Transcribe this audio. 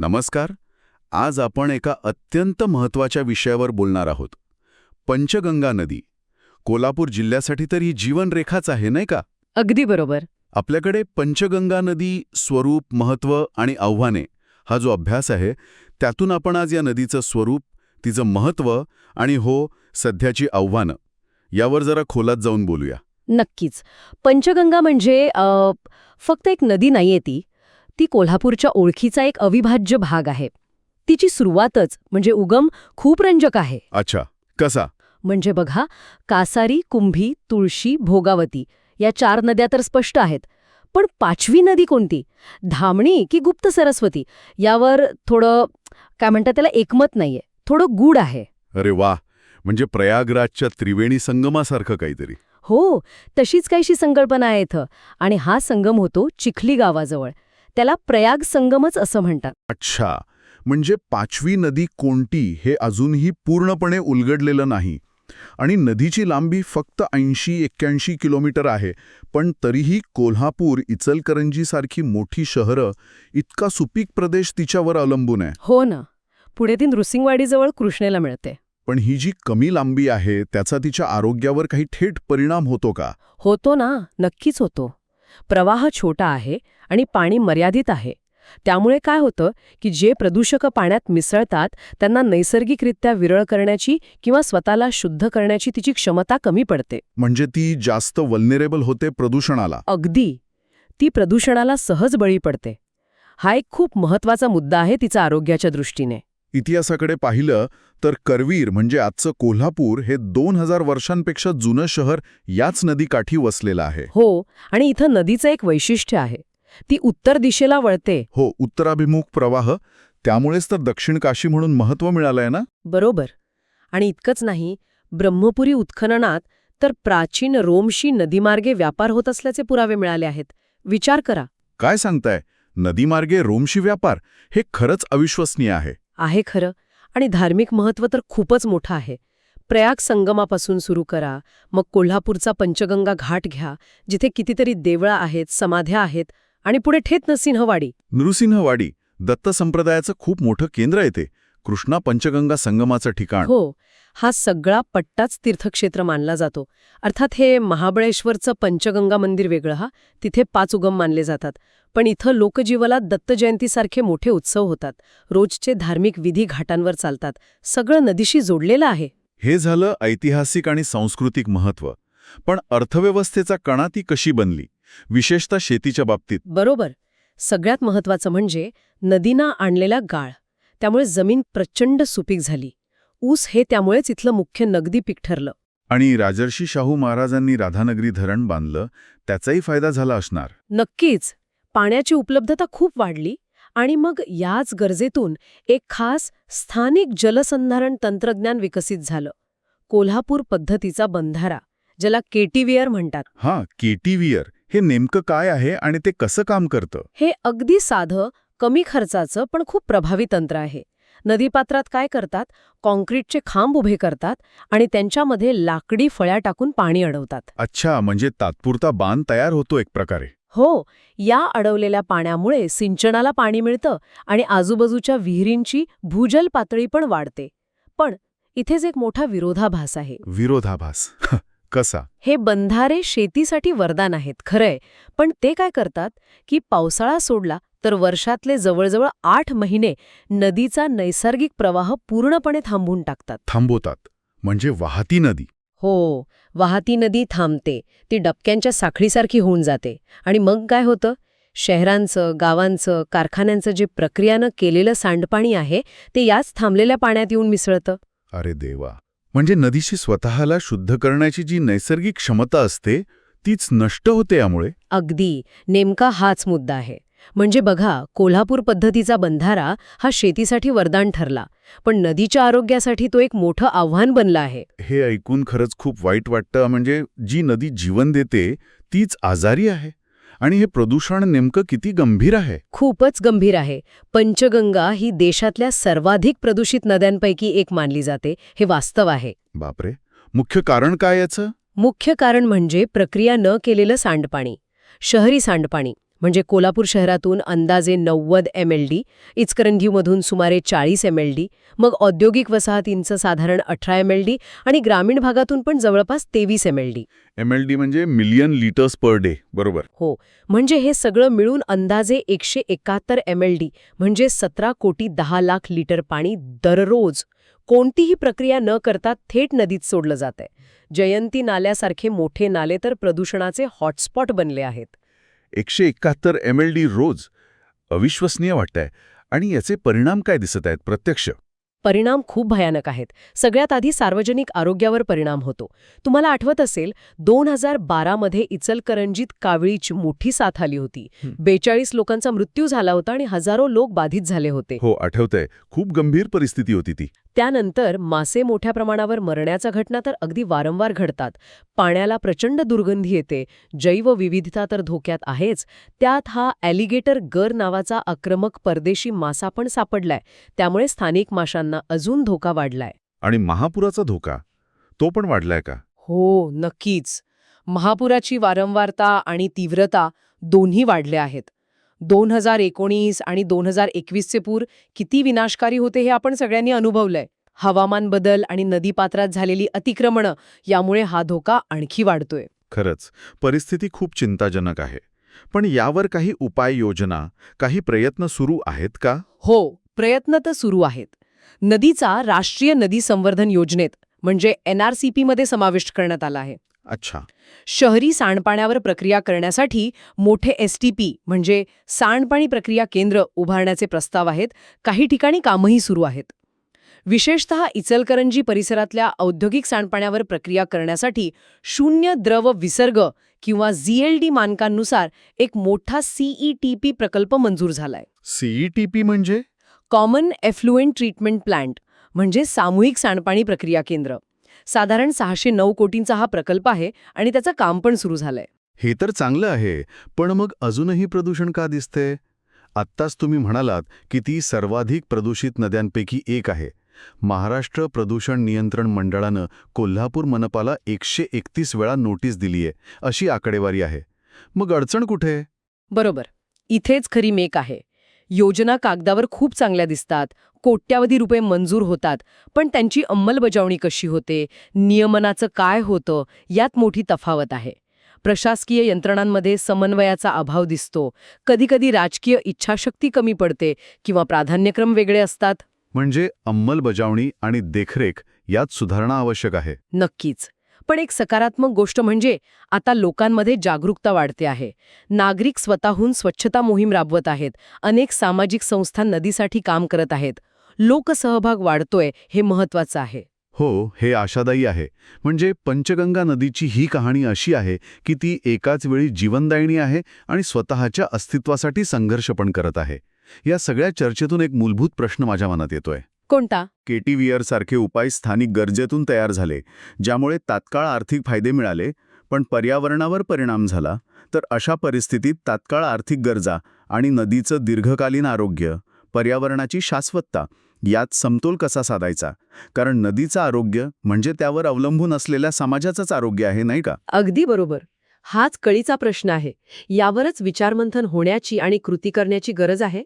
नमस्कार. आज आपण एका अत्यंत महत्त्वाच्या विषयावर बोलणार आहोत. पंचगंगा नदी. कोल्हापूर जिल्ह्यासाठी तर ही जीवनरेखाच आहे नाही का? अगदी बरोबर. आपल्याकडे पंचगंगा नदी स्वरूप महत्त्व आणि आव्हाने हा जो अभ्यास आहे त्यातून आपण आज या नदीचं स्वरूप तिचं महत्त्व आणि हो सध्याची आव्हानं यावर जरा खोलात जाऊन बोलूया. नक्कीच. पंचगंगा म्हणजे फक्त एक नदी नाहीये ती. ती कोल्हापूरच्या ओळखीचा एक अविभाज्य भाग आहे. तिची सुरुवातच म्हणजे उगम खूप रंजक आहे. अच्छा. कसा? म्हणजे बघा कासारी कुंभी तुळशी भोगावती या चार नद्या तर स्पष्ट आहेत. पण पाचवी नदी कोणती? धामणी की गुप्त सरस्वती? यावर थोडं काय म्हणतात त्याला एकमत नाहीये. थोडं गूढ आहे. अरे वा म्हणजे प्रयागराजच्या त्रिवेणी संगमासारखं काहीतरी. हो तशीच काहीशी संकल्पना आहे इथं. आणि हा संगम होतो चिखली गावाजवळ. त्याला प्रयाग संगमच असं म्हणतात. अच्छा. म्हणजे पाचवी नदी कोणती हे अजूनही पूर्णपणे उलगडलेलं नाही. आणि नदीची लांबी फक्त ऐंशी एक्क्याऐंशी किलोमीटर आहे पण तरीही कोल्हापूर इचलकरंजीसारखी मोठी शहरं इतका सुपीक प्रदेश तिच्यावर अवलंबून आहे. हो ना. पुढे ती नृसिंगवाडीजवळ कृष्णेला मिळते. पण ही जी कमी लांबी आहे त्याचा तिच्या आरोग्यावर काही थेट परिणाम होतो का? होतो ना. नक्कीच होतो. प्रवाह छोटा आहे आणि पाणी मर्यादित आहे. त्यामुळे काय होतं की जे प्रदूषक पाण्यात मिसळतात त्यांना नैसर्गिकरित्या विरळ करण्याची किंवा स्वतःला शुद्ध करण्याची तिची क्षमता कमी पडते. म्हणजे ती जास्त वल्नरेबल होते प्रदूषणाला? अगदी. ती प्रदूषणाला सहज बळी पडते. हा एक खूप महत्त्वाचा मुद्दा आहे तिचा आरोग्याच्या दृष्टीने. इतिहासाकडे पाहिलं तर करवीर म्हणजे आजचं कोल्हापूर हे दोन हजार वर्षांपेक्षा जुनं शहर याच नदीकाठी वसलेलं आहे. हो आणि इथं नदीचं एक वैशिष्ट्य आहे. ती उत्तर दिशेला वळते. हो उत्तराभिमुख प्रवाह त्यामुळेच तर दक्षिण काशी म्हणून महत्त्व मिळालंय ना? बरोबर. आणि इतकंच नाही ब्रह्मपुरी उत्खननात तर प्राचीन रोमशी नदीमार्गे व्यापार होत असल्याचे पुरावे मिळाले आहेत. विचार करा. काय सांगताय? नदीमार्गे रोमशी व्यापार? हे खरंच अविश्वसनीय आहे. आहे खरं. आणि धार्मिक महत्त्व तर खूपच मोठं आहे. प्रयाग संगमापासून सुरू करा मग कोल्हापूरचा पंचगंगा घाट घ्या जिथे कितीतरी देवळा आहेत समाध्या आहेत आणि पुढे ठेत नरसिंहवाडी. नृसिंहवाडी दत्त संप्रदायाचं खूप मोठं केंद्र येते कृष्णा पंचगंगा संगमाचं ठिकाण. हो हा सगळा पट्टाच तीर्थक्षेत्र मानला जातो. अर्थात हे महाबळेश्वरचं पंचगंगा मंदिर वेगळं हा. तिथे पाच उगम मानले जातात. पण इथं लोकजीवनात दत्तजयंतीसारखे मोठे उत्सव होतात. रोजचे धार्मिक विधी घाटांवर चालतात. सगळं नदीशी जोडलेलं आहे. हे झालं ऐतिहासिक आणि सांस्कृतिक महत्त्व पण अर्थव्यवस्थेचा कणा ती कशी बनली? विशेषतः शेतीच्या बाबतीत. बरोबर. सगळ्यात महत्वाचं म्हणजे नदीना आणलेला गाळ. त्यामुळे जमीन प्रचंड सुपीक झाली. ऊस हे त्यामुळेच इथलं मुख्य नगदी पीक ठरलं. आणि राजर्षी शाहू महाराजांनी राधानगरी धरण बांधलं त्याचाही फायदा झाला असणार. नक्कीच. पाण्याची उपलब्धता खूप वाढली आणि मग याच गरजेतून एक खास स्थानिक जलसंधारण तंत्रज्ञान विकसित झालं. कोल्हापूर पद्धतीचा बंधारा ज्याला केटीवियर म्हणतात. हां केटीव्हियर हे नेमकं काय आहे आणि ते कसं काम करतं? हे अगदी साधं कमी खर्चाचं पण खूप प्रभावी तंत्र आहे. नदीपात्रात काय करतात? कॉन्क्रीटचे खांब उभे करतात आणि त्यांच्यामध्ये लाकडी फळ्या टाकून पाणी अडवतात. अच्छा म्हणजे तात्पुरता बांध तयार होतो एक प्रकारे. हो या अडवलेल्या पाण्यामुळे सिंचनाला पाणी मिळतं आणि आजूबाजूच्या विहिरींची भूजल पातळी पण वाढते. पण इथेच एक मोठा विरोधाभास आहे. विरोधाभास. कसा? हे बंधारे शेतीसाठी वरदान आहेत खरंय. पण ते काय करतात की पावसाळा सोडला तर वर्षातले जवळजवळ आठ महिने नदीचा नैसर्गिक प्रवाह पूर्णपणे थांबवून टाकतात. थांबवतात. म्हणजे वाहती नदी. हो वाहती नदी थांबते. ती डबक्यांच्या साखळीसारखी होऊन जाते. आणि मग काय होतं? शहरांचं गावांचं कारखान्यांचं जे प्रक्रियानं केलेलं सांडपाणी आहे ते याच थांबलेल्या पाण्यात येऊन मिसळतं. अरे देवा. म्हणजे नदीशी स्वतःला शुद्ध करण्याची जी नैसर्गिक क्षमता असते तीच नष्ट होते यामुळे? अगदी. नेमका हाच मुद्दा आहे. म्हणजे बघा कोल्हापूर पद्धतीचा बंधारा हा शेतीसाठी वरदान ठरला पण नदीच्या आरोग्यासाठी तो एक मोठं आव्हान बनला आहे. हे ऐकून खरंच खूप वाईट वाटतं म्हणजे जी नदी जीवन देते तीच आजारी आहे. आणि हे प्रदूषण नेमकं किती गंभीर आहे? खूपच गंभीर आहे. पंचगंगा ही देशातल्या सर्वाधिक प्रदूषित नद्यांपैकी एक मानली जाते. हे वास्तव आहे. बापरे. मुख्य कारण काय याचं? मुख्य कारण म्हणजे प्रक्रिया न केलेलं सांडपाणी. शहरी सांडपाणी. म्हणजे कोल्हापूर शहरातून अंदाजे नव्वद एम एल डी इचकरंजीमधून सुमारे चाळीस एम एल डी मग औद्योगिक वसाहतींचं साधारण अठरा एम एल डी आणि ग्रामीण भागातून पण जवळपास तेवीस M L D M L D म्हणजे मिलियन लिटर्स पर डे बरोबर? हो म्हणजे हे सगळं मिळून अंदाजे एकशे एकाहत्तर एम एल डी म्हणजे सतरा कोटी दहा लाख लिटर पाणी दररोज. कोणतीही प्रक्रिया न करता थेट नदीत सोडलं जातंय. जयंती नाल्यासारखे मोठे नाले तर प्रदूषणाचे हॉटस्पॉट बनले आहेत. एकशे एकाहत्तर एम एल डी रोज अविश्वसनीय वाटतंय. आणि याचे परिणाम काय दिसत आहेत? प्रत्यक्ष. परिणाम खूप भयानक आहेत. सगळ्यात आधी सार्वजनिक आरोग्यावर परिणाम होतो. तुम्हाला आठवत असेल दोन हजार बारामध्ये इचलकरंजीत कावळीची मोठी साथ आली होती. बेचाळीस लोकांचा मृत्यू झाला होता आणि हजारो लोक बाधित झाले होते. हो आठवतंय. खूप गंभीर परिस्थिती होती ती. त्यानंतर मासे मोठ्या प्रमाणावर मरण्याच्या घटना तर अगदी वारंवार घडतात. पाण्याला प्रचंड दुर्गंधी येते. जैवविविधता तर धोक्यात आहेच. त्यात हा ॲलिगेटर गर नावाचा आक्रमक परदेशी मासा पण सापडलाय. त्यामुळे स्थानिक माशांना अजून धोका वाढलाय. आणि महापुराचा धोका? तो पण वाढलाय का? हो नक्कीच. महापुराची वारंवारता आणि तीव्रता दोन्ही वाढल्या आहेत. दोन हजार एकोणीस आणि दोन हजार एकवीसचे पूर किती विनाशकारी होते हे आपण सगळ्यांनी अनुभवलंय. हवामान बदल आणि नदीपात्रात झालेली अतिक्रमणं यामुळे हा धोका आणखी वाढतोय. खरंच परिस्थिती खूप चिंताजनक आहे. पण यावर काही उपाययोजना काही प्रयत्न सुरू आहेत का? हो प्रयत्न तर सुरू आहेत. नदीचा राष्ट्रीय नदी संवर्धन योजनेत म्हणजे एनआरसीपी मध्ये समाविष्ट करण्यात आला आहे. अच्छा. शहरी सांडपाण्यावर प्रक्रिया करण्यासाठी मोठे एसटीपी म्हणजे सांडपाणी प्रक्रिया केंद्र उभारण्याचे प्रस्ताव आहेत. काही ठिकाणी कामही सुरू आहेत. विशेषत इचलकरंजी परिसरातल्या औद्योगिक सांडपाण्यावर प्रक्रिया करण्यासाठी शून्य द्रव विसर्ग किंवा झीएलडी मानकांनुसार एक मोठा सीईटीपी प्रकल्प मंजूर झालाय. सीईटीपी म्हणजे? कॉमन एफ्लुएंट ट्रीटमेंट प्लांट म्हणजे सामूहिक सांडपाणी प्रक्रिया केंद्र. साधारण सहाशे नऊ कोटींचा हा प्रकल्प आहे आणि त्याचं काम पण सुरू झालंय. हे तर चांगलं आहे पण मग अजूनही प्रदूषण का दिसते आत्ताच तुम्ही म्हणालात की ती सर्वाधिक प्रदूषित नद्यांपैकी एक आहे. महाराष्ट्र प्रदूषण नियंत्रण मंडळानं कोल्हापूर मनपाला एकशे एकतीस वेळा नोटीस दिलीये अशी आकडेवारी आहे. मग अडचण कुठे? बरोबर. इथेच खरी मेक आहे. योजना कागदावर खूप चांगल्या दिसतात कोट्यावधी रुपये मंजूर होतात. पण त्यांची अंमलबजावणी कशी होते? नियमनाचं काय होतं? यात मोठी तफावत आहे. प्रशासकीय यंत्रणांमध्ये समन्वयाचा अभाव दिसतो. कधीकधी राजकीय इच्छाशक्ती कमी पडते किंवा प्राधान्यक्रम वेगळे असतात. म्हणजे अंमलबजावणी आणि देखरेख यात सुधारणा आवश्यक आहे. नक्कीच. पण एक सकारात्मक गोष्ट म्हणजे आता लोकांमध्ये जागरूकता वाढते आहे. नागरिक स्वतःहून स्वच्छता मोहीम राबवत आहेत. अनेक सामाजिक संस्था नदीसाठी काम करत आहेत. लोकसहभाग वाढतोय हे महत्वाचं आहे. हो हे आशादायी आहे. म्हणजे पंचगंगा नदीची ही कहाणी अशी आहे की ती एकाच वेळी जीवनदायिनी आहे आणि स्वतःच्या अस्तित्वासाठी संघर्ष पण करत आहे. या सगळ्या चर्चेतून एक मूलभूत प्रश्न माझ्या मनात येतोय. कोणता? केटीव्हीआर सारखे उपाय स्थानिक गरजेतून तयार झाले ज्यामुळे तात्काळ आर्थिक फायदे मिळाले पण पर्यावरणावर परिणाम झाला तर अशा परिस्थितीत तात्काळ आर्थिक गरजा आणि नदीचं दीर्घकालीन आरोग्य पर्यावरणाची शाश्वतता यात समतोल कसा साधायचा? कारण नदीचं आरोग्य म्हणजे त्यावर अवलंबून असलेल्या समाजाचंच आरोग्य आहे नाही का? अगदी बरोबर. हाच कळीचा प्रश्न आहे. यावरच विचारमंथन होण्याची आणि कृती करण्याची गरज आहे?